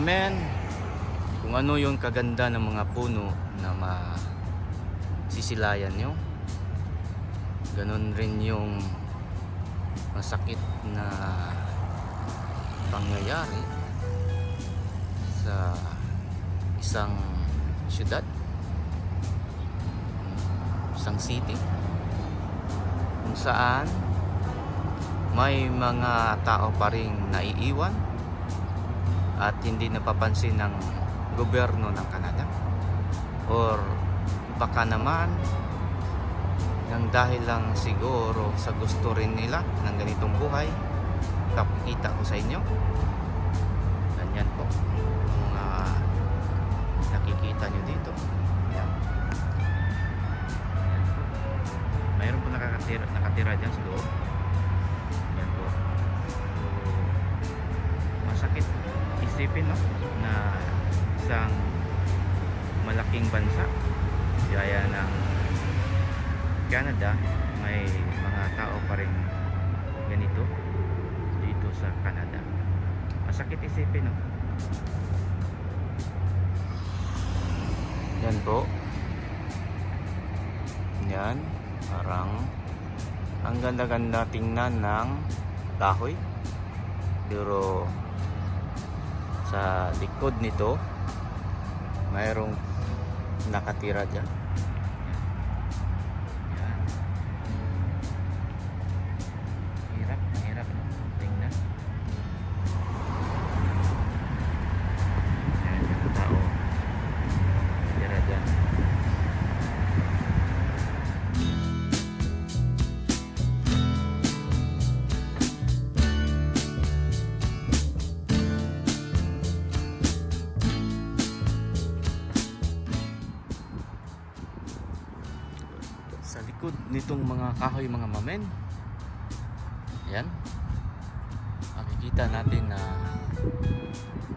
mamen, kung ano yung kaganda ng mga puno na masisilayan nyo, ganun rin yung masakit na pangyayari sa isang syudad, isang city, kung saan may mga tao pa rin naiiwan at hindi napapansin ng gobyerno ng Canada. Or baka naman ng dahil lang siguro sa gusto rin nila ng ganitong buhay kapikita ko sa inyo. Ganyan po mga nakikita nyo dito. Yan. Mayroon po nakatira, nakatira dyan sa loob isipin no na isang malaking bansa gaya ng Canada may mga tao pa rin ganito dito sa Canada. Masakit isipin no? Yan po. Yan parang ang ganda-ganda tingnan ng kahoy. Pero sa likod nito. Mayroong nakatira dyan likod nitong mga kahoy mga mamen. Yan makikita natin na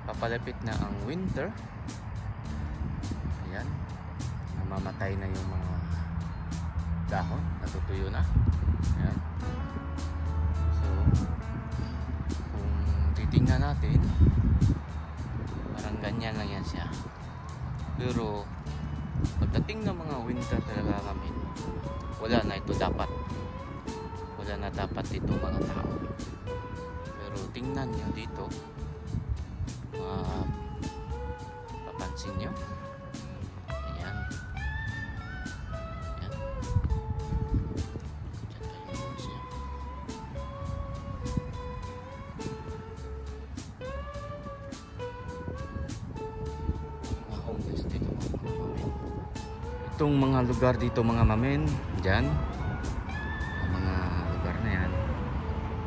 papalapit na ang winter. Ayan. Namamatay na yung mga dahon. Natutuyo na. Ayan. So kung titingnan natin parang ganyan lang yan siya. Pero wala na ito dapat. Wala na dapat dito mga tao. Pero tingnan nyo dito. Mga papansin nyo itong mga lugar dito mga mamen dyan. Ang mga lugar na yan.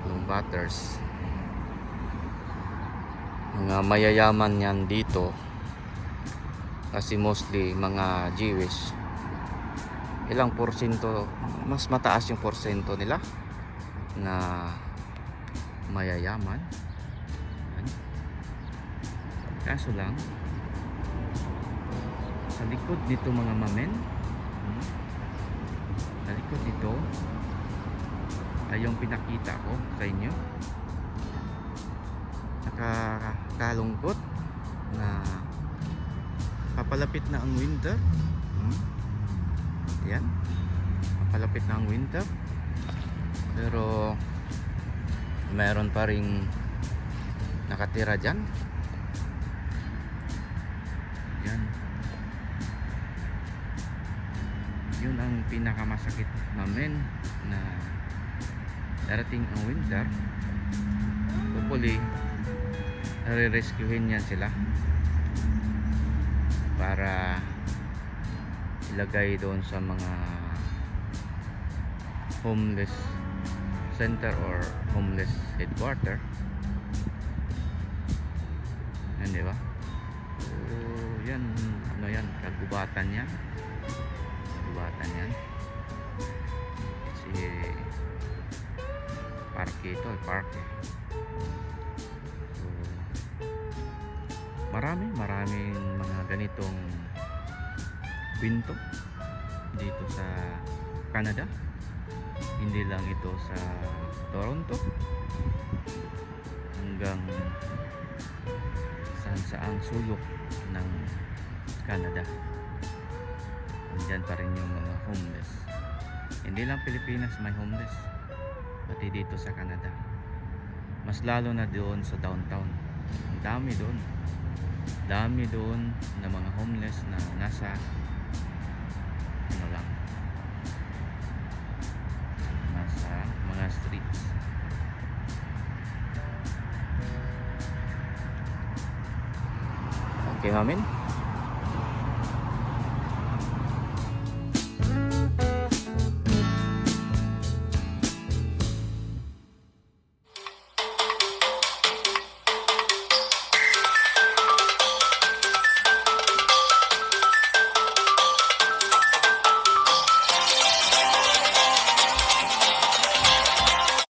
Yung butters. Mga mayayaman yan dito. Kasi mostly mga Jewish. Ilang porsyento mas mataas yung porsyento nila na mayayaman. Kaso lang sa likod nito mga mamen. Hmm, sa likod nito ay yung pinakita ko sa inyo. Nakakalungkot na papalapit na ang winter. Hmm? yan papalapit na ang winter. Pero meron pa ring nakatira dyan yun ang pinakamasakit namin na darating ang winter. Hopefully nare-rescuehin yan sila para ilagay doon sa mga homeless center or homeless headquarter. Yan di ba? So yan ano yan kagubatan yan kagubatan yan. Kasi parke ito parke. So marami maraming mga ganitong pinto dito sa Canada. Hindi lang ito sa Toronto. Hanggang sa kung saang sulok ng Canada. Andyan pa rin yung mga homeless. Hindi lang Pilipinas may homeless. Pati dito sa Canada. Mas lalo na doon sa downtown. Ang dami doon. Dami doon na mga homeless na nasa ano lang nasa mga streets. Okay, mamin?